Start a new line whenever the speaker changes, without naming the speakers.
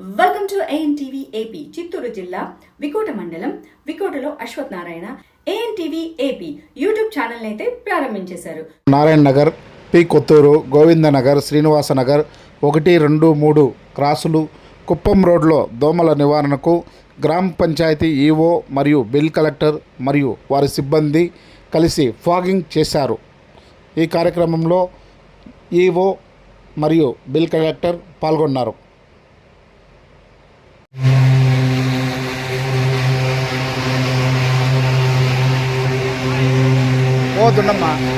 Welcome to ANTV AP Chittoor జిల్లా వికోట మండలం వికోటలో Ashwath Narayana ANTV AP YouTube channel అయితే ప్రారంభించేశారు
నారాయణ నగర్ పి కొత్తూరు గోవిందనగర్ శ్రీనివాస నగర్ ఒకటి రెండు మూడు క్రాసులు కుప్పం రోడ్లో దోమల నివారణకు గ్రామ పంచాయతీ ఈఓ మరియు బిల్ కలెక్టర్ మరియు వారి సిబ్బంది కలిసి ఫాగింగ్ చేశారు. ఈ కార్యక్రమంలో ఈఓ మరియు బిల్ కలెక్టర్ పాల్గొన్నారు. ఓ